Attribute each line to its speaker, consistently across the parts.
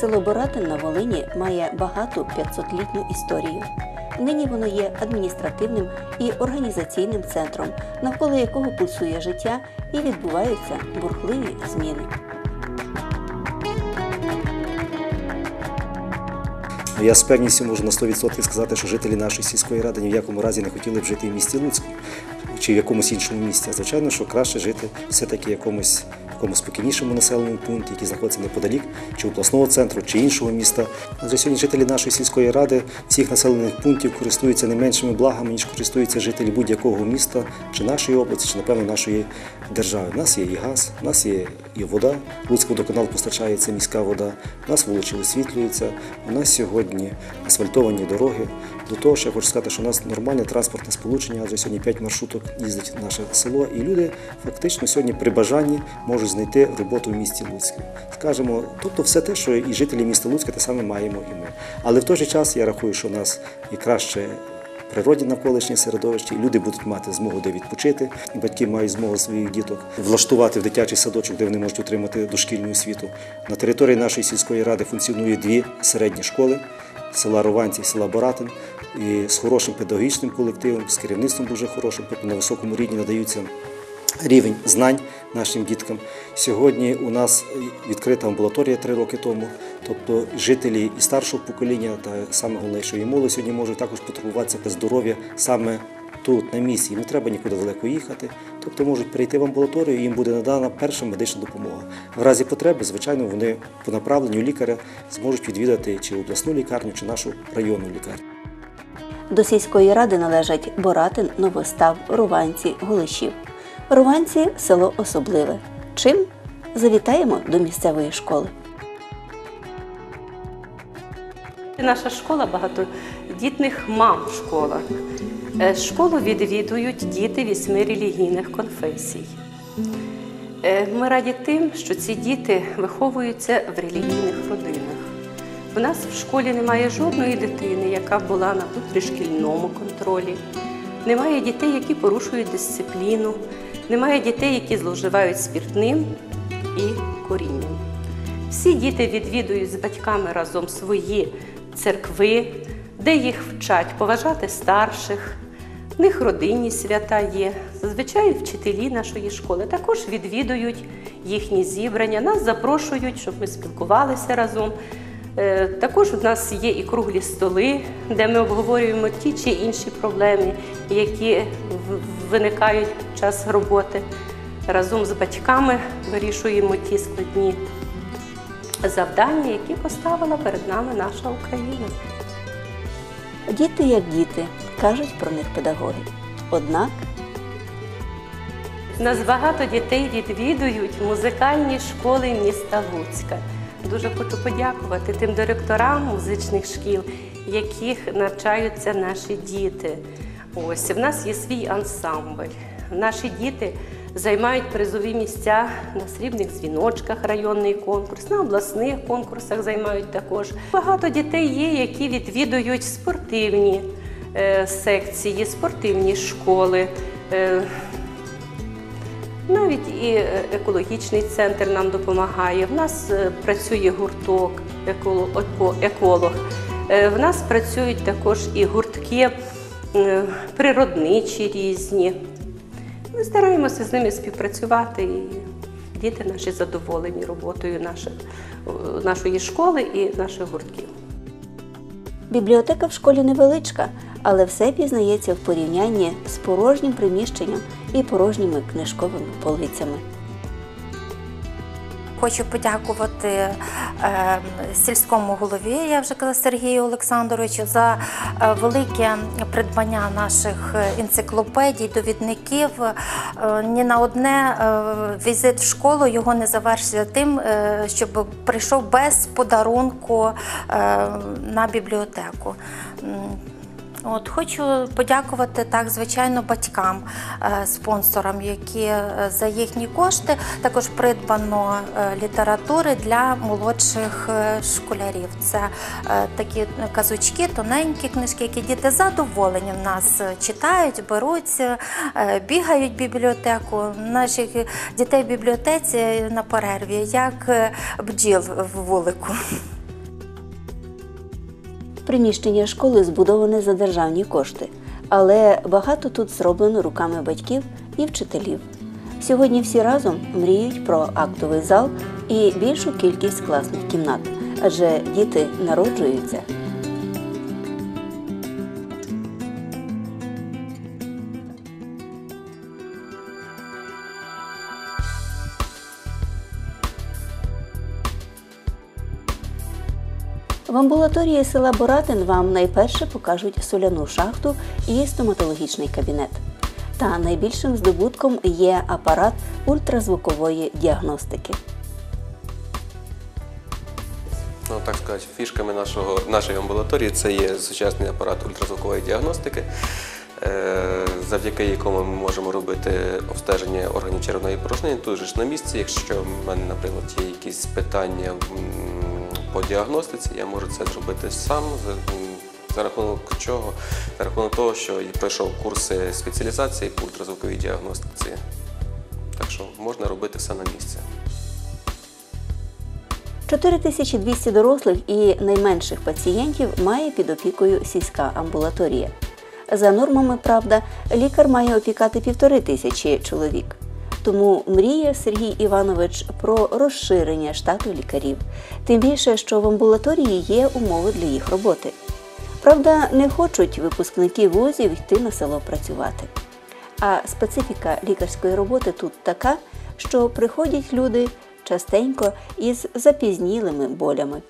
Speaker 1: Село Боратин на Волині має багату 500-літню історію. Нині воно є адміністративним і організаційним центром, навколо якого пульсує життя і відбуваються бурхливі зміни.
Speaker 2: Я з певністю можу на 100% сказати, що жителі нашої сільської ради ні в якому разі не хотіли б жити в місті Луцьку чи в якомусь іншому місті. Звичайно, що краще жити все-таки якомусь, в якомусь спокійнішому населеному пункті, який знаходиться неподалік, чи обласного центру, чи іншого міста. Адже сьогодні жителі нашої сільської ради всіх населених пунктів користуються не меншими благами, ніж користуються жителі будь-якого міста, чи нашої області, чи, напевно, нашої держави. У нас є і газ, у нас є і вода. Луцький водоканал постачається міська вода, у нас вулиці освітлюються, у нас сьогодні асфальтовані дороги. До того, що я хочу сказати, що у нас нормальне транспортне сполучення, адже сьогодні 5 маршруток їздить в наше село, і люди фактично сьогодні при бажанні можуть знайти роботу в місті Луцьку. Скажемо, тобто все те, що і жителі міста Луцька, те саме маємо і ми. Але в той же час я рахую, що у нас і краще природі навколишнє середовище, люди будуть мати змогу де відпочити, батьки мають змогу своїх діток влаштувати в дитячий садочок, де вони можуть отримати дошкільну освіту. На території нашої сільської ради функціонує дві середні школи. Села Рованці села Боратин і з хорошим педагогічним колективом, з керівництвом дуже хорошим, тобто на високому рівні надаються рівень знань нашим діткам. Сьогодні у нас відкрита амбулаторія три роки тому. Тобто жителі і старшого покоління, та саме головне, що і молодь сьогодні можуть також потребуватися для здоров'я саме тут, на місці. Не треба нікуди далеко їхати. Тобто можуть прийти в амбулаторію, і їм буде надана перша медична допомога. В разі потреби, звичайно, вони по направленню лікаря зможуть відвідати чи обласну лікарню, чи нашу районну лікарню.
Speaker 1: До сільської ради належать Боратин, Новостав, Руванці, Голишів. Руванці село особливе. Чим? Завітаємо до місцевої школи.
Speaker 3: Наша школа багатодітних мам школа. Е, Школу відвідують діти вісьми релігійних конфесій. Е, Ми раді тим, що ці діти виховуються в релігійних родинах. У нас в школі немає жодної дитини, яка була на внутрішкільному контролі. Немає дітей, які порушують дисципліну, немає дітей, які зловживають спіртним і корінням. Всі діти відвідують з батьками разом свої церкви, де їх вчать поважати старших. В них родинні свята є. Зазвичай вчителі нашої школи також відвідують їхні зібрання, нас запрошують, щоб ми спілкувалися разом. Е, Також у нас є і круглі столи, де ми обговорюємо ті чи інші проблеми, які виникають під час роботи. Разом з батьками вирішуємо ті складні завдання, які поставила перед нами наша Україна.
Speaker 1: Діти як діти, кажуть про них педагоги. Однак
Speaker 3: Нас багато дітей відвідують музикальні школи міста Луцька. Дуже хочу подякувати тим директорам музичних шкіл, яких навчаються наші діти. Ось в нас є свій ансамбль. Наші діти займають призові місця на срібних дзвіночках районний конкурс, на обласних конкурсах займають також. Багато дітей є, які відвідують спортивні секції, спортивні школи. Е, навіть і е, екологічний центр нам допомагає. В нас е, працює гурток еколо- еко- еколог. Е, В нас працюють також і гуртки е, природничі різні. Ми стараємося з ними співпрацювати, і діти наші задоволені роботою е, нашої школи і наших гуртків.
Speaker 1: Бібліотека в школі невеличка, але все пізнається в порівнянні з порожнім приміщенням і порожніми книжковими полицями.
Speaker 4: Хочу подякувати е, сільському голові, я вже казала Сергію Олександровичу, за е, велике придбання наших енциклопедій, довідників. Е, ні на одне е, візит в школу його не завершився тим, щоб прийшов без подарунку на бібліотеку. От хочу подякувати так, звичайно, батькам, е, спонсорам, які е, за їхні кошти також придбано е, літератури для молодших школярів. Це такі казочки, тоненькі книжки, які діти з задоволенням в нас читають, беруть, бігають в бібліотеку. Наших дітей в бібліотеці на перерві, як бджіл в вулику.
Speaker 1: Приміщення школи збудоване за державні кошти, але багато тут зроблено руками батьків і вчителів. Сьогодні всі разом мріють про актовий зал і більшу кількість класних кімнат, адже діти народжуються. Амбулаторії села Боратин вам найперше покажуть соляну шахту і стоматологічний кабінет. Та найбільшим здобутком є апарат ультразвукової діагностики.
Speaker 5: Ну, так сказати, фішками нашого, нашої амбулаторії це є сучасний апарат ультразвукової діагностики, е, завдяки якому ми можемо робити обстеження органів червоної порожнини тут же ж на місці. Якщо в мене, наприклад, є якісь питання по діагностиці, я можу це зробити сам. За, рахунок чого? За рахунок того, що я пройшов курси спеціалізації по ультразвуковій діагностиці. Так що можна робити все на місці.
Speaker 1: 4200 дорослих і найменших пацієнтів має під опікою сільська амбулаторія. За нормами, правда, лікар має опікати півтори тисячі чоловік. Тому мріє Сергій Іванович про розширення штату лікарів, тим більше, що в амбулаторії є умови для їх роботи. Правда, не хочуть випускники вузів йти на село працювати. А специфіка лікарської роботи тут така, що приходять люди частенько із запізнілими болями.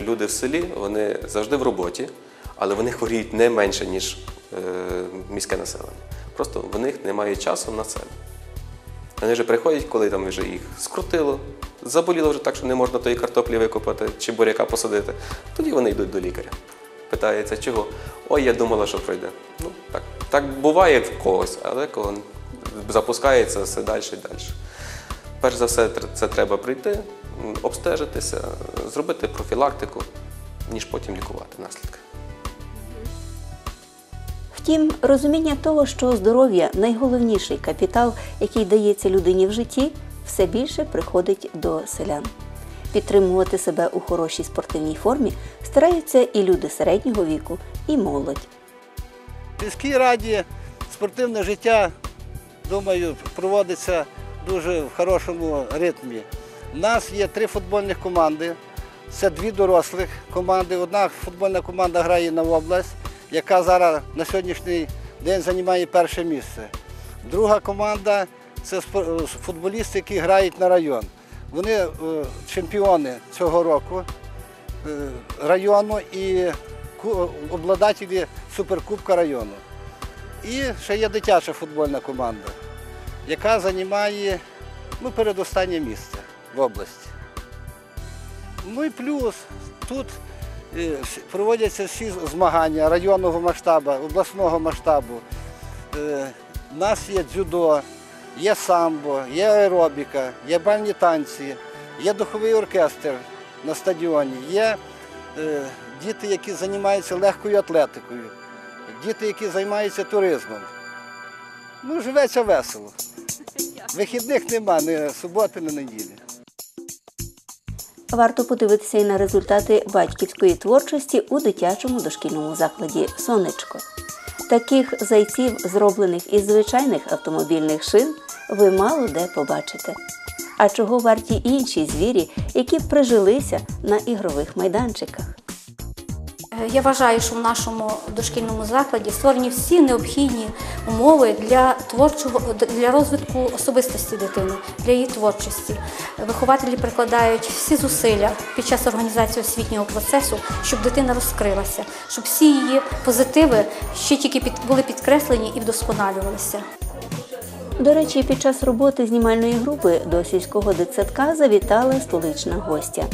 Speaker 5: Люди в селі вони завжди в роботі, але вони хворіють не менше, ніж е, міське населення. Просто в них немає часу на це. Вони вже приходять, коли там вже їх скрутило, заболіло вже так, що не можна тої картоплі викопати чи буряка посадити. Тоді вони йдуть до лікаря. Питається, чого? Ой, я думала, що пройде. Ну, так, так буває в когось, але коли запускається все далі і далі. Перш за все, це треба прийти, обстежитися, зробити профілактику, ніж потім лікувати наслідки.
Speaker 1: Втім, розуміння того, що здоров'я найголовніший капітал, який дається людині в житті, все більше приходить до селян. Підтримувати себе у хорошій спортивній формі стараються і люди середнього віку, і молодь.
Speaker 6: В сільській раді спортивне життя, думаю, проводиться дуже в хорошому ритмі. У нас є три футбольних команди. Це дві дорослих команди. Одна футбольна команда грає на область, яка зараз на сьогоднішній день займає перше місце. Друга команда це футболісти, які грають на район. Вони е, чемпіони цього року е, району і обладателі суперкубка району. І ще є дитяча футбольна команда, яка займає ну, передостаннє місце в області. Ну і плюс тут проводяться всі змагання районного масштабу, обласного масштабу. Е, У нас є дзюдо, є самбо, є аеробіка, є бальні танці, є духовий оркестр на стадіоні, є е, діти, які займаються легкою атлетикою, діти, які займаються туризмом. Ну, живеться весело. Вихідних нема, ні суботи, ні неділі.
Speaker 1: Варто подивитися і на результати батьківської творчості у дитячому дошкільному закладі Сонечко. Таких зайців, зроблених із звичайних автомобільних шин, ви мало де побачите. А чого варті інші звірі, які прижилися на ігрових майданчиках?
Speaker 7: Е, Я вважаю, що в нашому дошкільному закладі створені всі необхідні умови для творчого для розвитку особистості дитини, для її творчості. Вихователі прикладають всі зусилля під час організації освітнього процесу, щоб дитина розкрилася, щоб всі її позитиви ще тільки під, були підкреслені і вдосконалювалися.
Speaker 1: До речі, під час роботи знімальної групи до сільського дитсадка завітала столична гостя.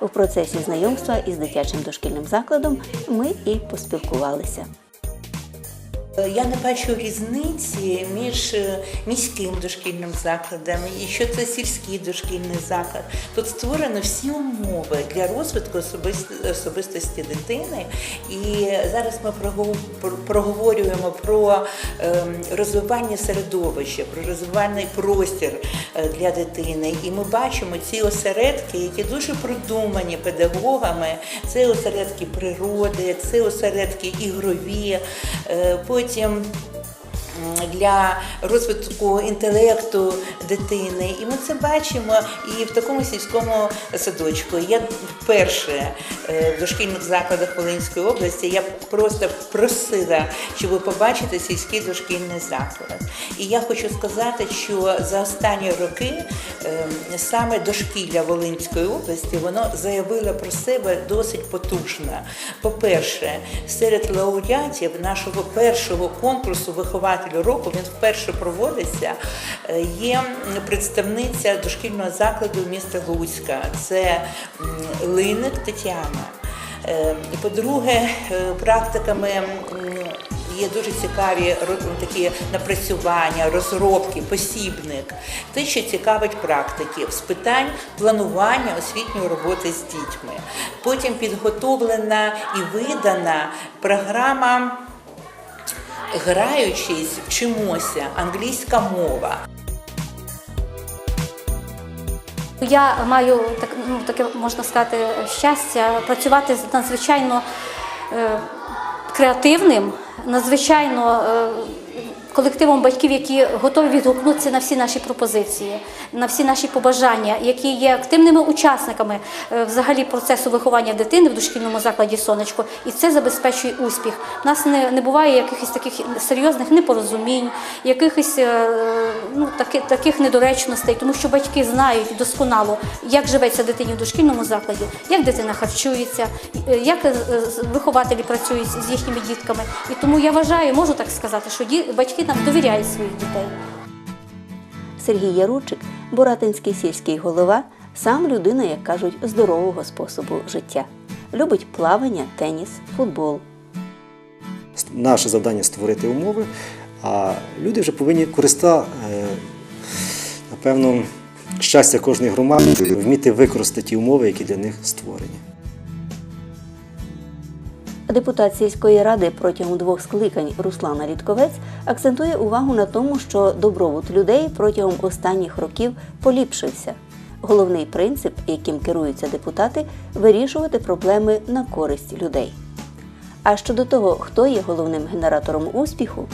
Speaker 1: У процесі знайомства із дитячим дошкільним закладом ми і поспілкувалися.
Speaker 8: Я не бачу різниці між е, міським дошкільним закладом і що це сільський дошкільний заклад. Тут створено всі умови для розвитку особистості дитини. І зараз ми проговорюємо про ем, розвивання середовища, про розвивальний простір е, для дитини. І ми бачимо ці осередки, які дуже продумані педагогами. Це осередки природи, це осередки ігрові. Потім для розвитку інтелекту дитини. І ми це бачимо і в такому сільському садочку. Я вперше е, в дошкільних закладах Волинської області я просто просила, щоб побачити сільський дошкільний заклад. І я хочу сказати, що за останні роки е, саме дошкілля Волинської області воно заявило про себе досить потужно. По-перше, серед лауреатів нашого першого конкурсу вихователю року він вперше проводиться. е, Є представниця дошкільного закладу міста Луцька. Це Линик Тетяна. Е, По-друге, е, практиками є дуже цікаві такі напрацювання, розробки, посібник. Те, що цікавить практиків з питань планування освітньої роботи з дітьми. Потім підготовлена і видана програма Граючись, вчимося, англійська мова.
Speaker 7: Я маю так, ну, таке можна сказати щастя працювати з надзвичайно е, креативним, надзвичайно е, колективом батьків, які готові відгукнутися на всі наші пропозиції, на всі наші побажання, які є активними учасниками е, взагалі процесу виховання дитини в дошкільному закладі сонечко, і це забезпечує успіх. У нас не, не буває якихось таких серйозних непорозумінь, якихось е, ну, таки, таких недоречностей, тому що батьки знають досконало, як живеться дитині в дошкільному закладі, як дитина харчується, е, як вихователі працюють з їхніми дітками. І тому я вважаю, можу так сказати, що ді- нам довіряють своїх дітей.
Speaker 1: Сергій Яручик, Боратинський сільський голова, сам людина, як кажуть, здорового способу життя. Любить плавання, теніс, футбол.
Speaker 2: Наше завдання створити умови, а люди вже повинні користати, напевно, щастя кожної громади, вміти використати ті умови, які для них створені.
Speaker 1: Депутат сільської ради протягом двох скликань Руслана Рідковець акцентує увагу на тому, що добробут людей протягом останніх років поліпшився. Головний принцип, яким керуються депутати, вирішувати проблеми на користь людей. А щодо того, хто є головним генератором успіху,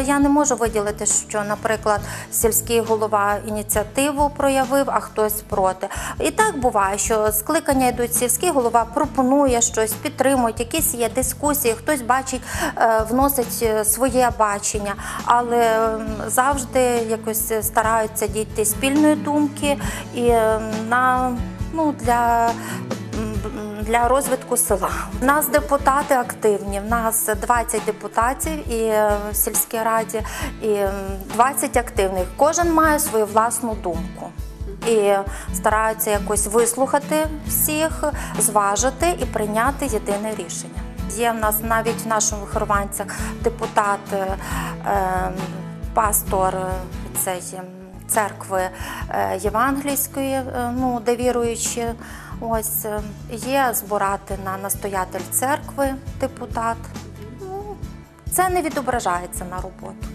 Speaker 4: Я не можу виділити, що, наприклад, сільський голова ініціативу проявив, а хтось проти. І так буває, що скликання йдуть, сільський голова пропонує щось, підтримують, якісь є дискусії, хтось бачить, е, вносить е, своє бачення, але завжди якось стараються дійти спільної думки і на ну для. Для розвитку села. У нас депутати активні. В нас 20 депутатів і е, в сільській раді, і м, 20 активних. Кожен має свою власну думку. І стараються якось вислухати всіх, зважити і прийняти єдине рішення. Є в нас навіть в нашому вихованцях депутат, е, е, пастор е, цей, церкви Євангельської, ну, де віруючі. Ось е, є збиратина, настоятель церкви, депутат. Ну, це не відображається на роботу.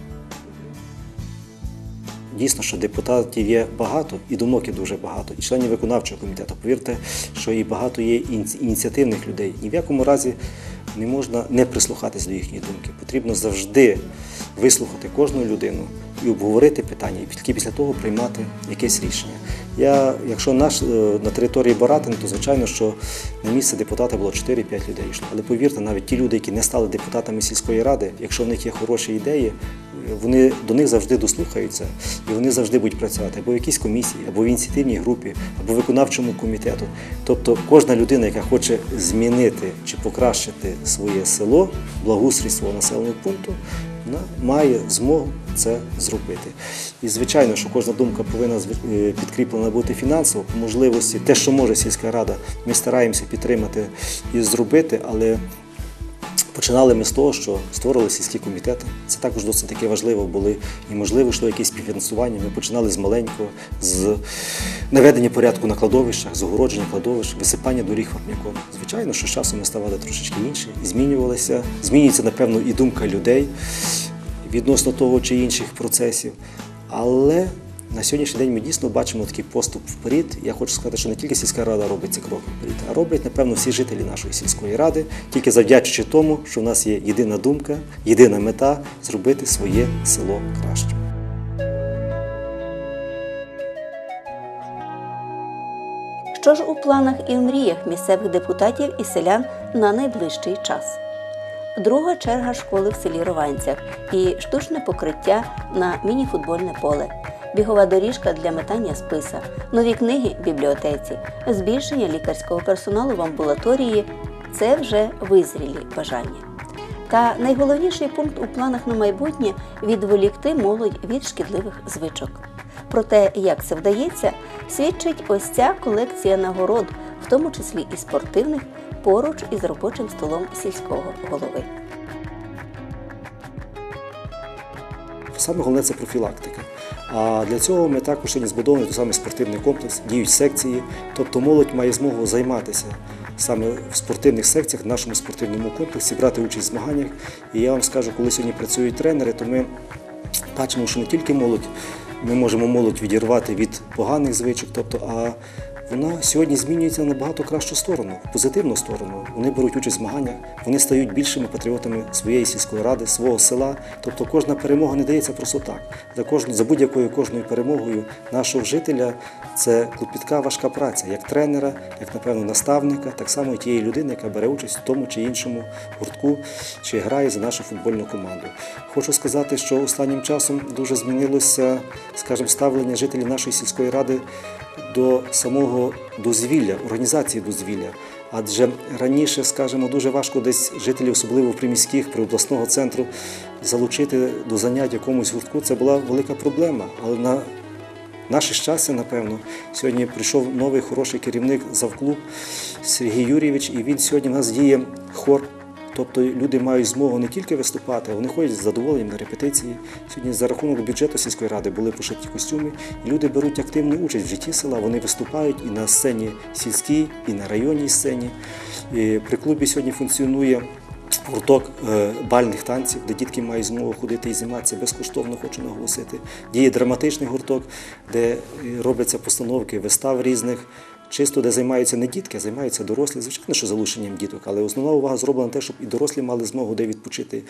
Speaker 2: Дійсно, що депутатів є багато, і думок є дуже багато, і членів виконавчого комітету. Повірте, що і багато є ініці- ініціативних людей. Ні в якому разі не можна не прислухатись до їхньої думки. Потрібно завжди вислухати кожну людину і обговорити питання, і тільки після того приймати якесь рішення. Я, якщо наш, е, на території Баратин, то звичайно, що на місце депутата було 4-5 людей йшло. Але повірте, навіть ті люди, які не стали депутатами сільської ради, якщо в них є хороші ідеї, вони до них завжди дослухаються, і вони завжди будуть працювати або в якійсь комісії, або в ініціативній групі, або в виконавчому комітету. Тобто кожна людина, яка хоче змінити чи покращити своє село, благоустрій свого населеного пункту, має змогу це зробити. І звичайно, що кожна думка повинна е, підкріплена бути фінансово, по можливості, те, що може сільська рада, ми стараємося підтримати і зробити, але Починали ми з того, що створили сільські комітети. Це також досить таки важливо були і можливо, йшло якесь співфінансування. Ми починали з маленького, з наведення порядку на кладовищах, з огородження кладовищ, висипання доріг вапняком. Звичайно, що з часом ми ставали трошечки інші, змінювалися. Змінюється, напевно, і думка людей відносно того чи інших процесів. Але на сьогоднішній день ми дійсно бачимо такий поступ вперед. Я хочу сказати, що не тільки сільська рада робить ці кроки вперед, а роблять, напевно, всі жителі нашої сільської ради, тільки завдячуючи тому, що в нас є єдина думка, єдина мета зробити своє село кращим.
Speaker 1: Що ж у планах і в мріях місцевих депутатів і селян на найближчий час? Друга черга школи в селі Рованцях і штучне покриття на мініфутбольне поле, бігова доріжка для метання списа, нові книги в бібліотеці, збільшення лікарського персоналу в амбулаторії це вже визрілі бажання. Та найголовніший пункт у планах на майбутнє відволікти молодь від шкідливих звичок. Про те, як це вдається, свідчить ось ця колекція нагород, в тому числі і спортивних, поруч із робочим столом сільського голови.
Speaker 2: Саме головне це профілактика. А для цього ми також сьогодні збудований той самий спортивний комплекс, діють секції, тобто молодь має змогу займатися саме в спортивних секціях, в нашому спортивному комплексі, брати участь в змаганнях. І я вам скажу, коли сьогодні працюють тренери, то ми бачимо, що не тільки молодь, ми можемо молодь відірвати від поганих звичок, тобто, а вона сьогодні змінюється на набагато кращу сторону, позитивну сторону. Вони беруть участь в змаганнях, вони стають більшими патріотами своєї сільської ради, свого села. Тобто кожна перемога не дається просто так. За кожну, за будь-якою кожною перемогою нашого жителя це клопітка важка праця, як тренера, як напевно наставника, так само і тієї людини, яка бере участь в тому чи іншому гуртку чи грає за нашу футбольну команду. Хочу сказати, що останнім часом дуже змінилося, скажімо, ставлення жителів нашої сільської ради до самого дозвілля, організації дозвілля. Адже раніше, скажімо, дуже важко десь жителів, особливо приміських, при обласного центру, залучити до занять якомусь гуртку. Це була велика проблема. Але на наше щастя, напевно, сьогодні прийшов новий хороший керівник завклуб Сергій Юрійович, і він сьогодні в нас діє хор. Тобто люди мають змогу не тільки виступати, вони ходять з задоволенням на репетиції. Сьогодні за рахунок бюджету сільської ради були пошиті костюми, і люди беруть активну участь в житті села. Вони виступають і на сцені сільській, і на районній сцені. І при клубі сьогодні функціонує гурток е, бальних танців, де дітки мають змогу ходити і займатися безкоштовно, хочу наголосити. Діє драматичний гурток, де робляться постановки вистав різних. Чисто, де займаються не дітки, а займаються дорослі. Звичайно, що залученням діток, але основна увага зроблена на те, щоб і дорослі мали змогу де відпочити.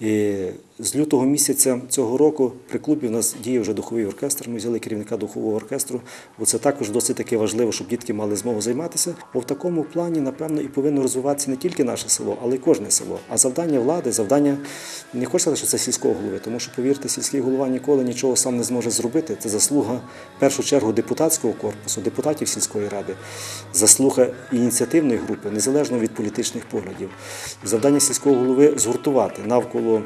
Speaker 2: І з лютого місяця цього року при клубі у нас діє вже духовий оркестр. Ми взяли керівника духового оркестру, бо це також досить таки важливо, щоб дітки мали змогу займатися. Бо в такому плані, напевно, і повинно розвиватися не тільки наше село, але й кожне село. А завдання влади, завдання не хочу сказати, що це сільського голови, тому що, повірте, сільський голова ніколи нічого сам не зможе зробити. Це заслуга в першу чергу депутатського корпусу, депутатів сільської ради, заслуга ініціативної групи, незалежно від політичних поглядів. Завдання сільського голови згуртувати навколо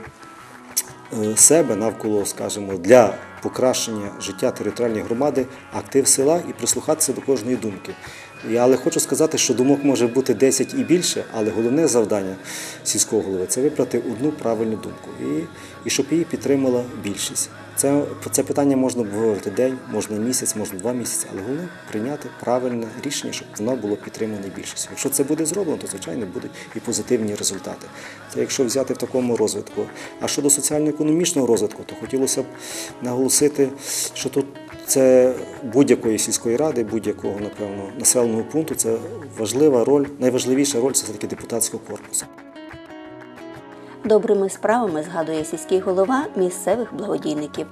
Speaker 2: е, себе, навколо, скажімо, для покращення життя територіальної громади актив села і прислухатися до кожної думки. Я, але хочу сказати, що думок може бути 10 і більше, але головне завдання сільського голови це вибрати одну правильну думку і, і щоб її підтримала більшість. Це, це питання можна обговорити день, можна місяць, можна два місяці, але головне прийняти правильне рішення, щоб воно було підтримане більшістю. Якщо це буде зроблено, то звичайно будуть і позитивні результати. Це якщо взяти в такому розвитку. А щодо соціально-економічного розвитку, то хотілося б наголосити, що тут це будь-якої сільської ради, будь-якого напевно населеного пункту. Це важлива роль, найважливіша роль це все таки депутатського корпусу.
Speaker 1: Добрими справами згадує сільський голова місцевих благодійників.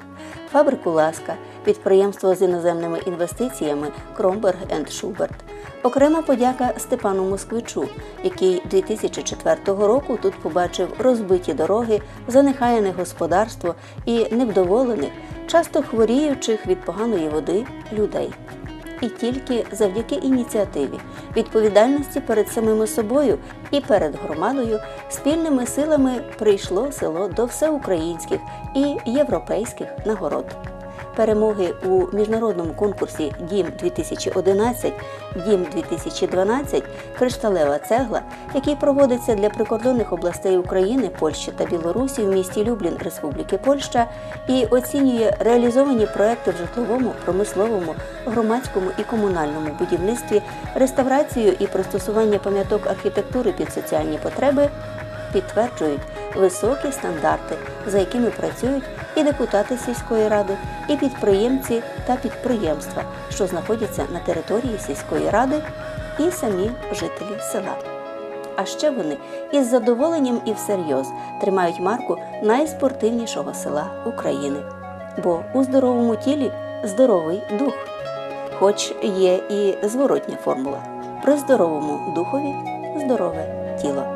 Speaker 1: Фабрику Ласка, підприємство з іноземними інвестиціями Кромберг енд Шуберт. Окрема подяка Степану Москвичу, який 2004 року тут побачив розбиті дороги, занехаяне господарство і невдоволених, часто хворіючих від поганої води людей. І тільки завдяки ініціативі, відповідальності перед самими собою і перед громадою спільними силами прийшло село до всеукраїнських і європейських нагород. Перемоги у міжнародному конкурсі Дім 2011 Дім 2012 Кришталева цегла, який проводиться для прикордонних областей України, Польщі та Білорусі в місті Люблін Республіки Польща і оцінює реалізовані проекти в житловому, промисловому, громадському і комунальному будівництві, реставрацію і пристосування пам'яток архітектури під соціальні потреби підтверджують високі стандарти, за якими працюють і депутати сільської ради, і підприємці та підприємства, що знаходяться на території сільської ради, і самі жителі села. А ще вони із задоволенням і всерйоз тримають марку найспортивнішого села України. Бо у здоровому тілі здоровий дух. Хоч є і зворотня формула: при здоровому духові здорове тіло.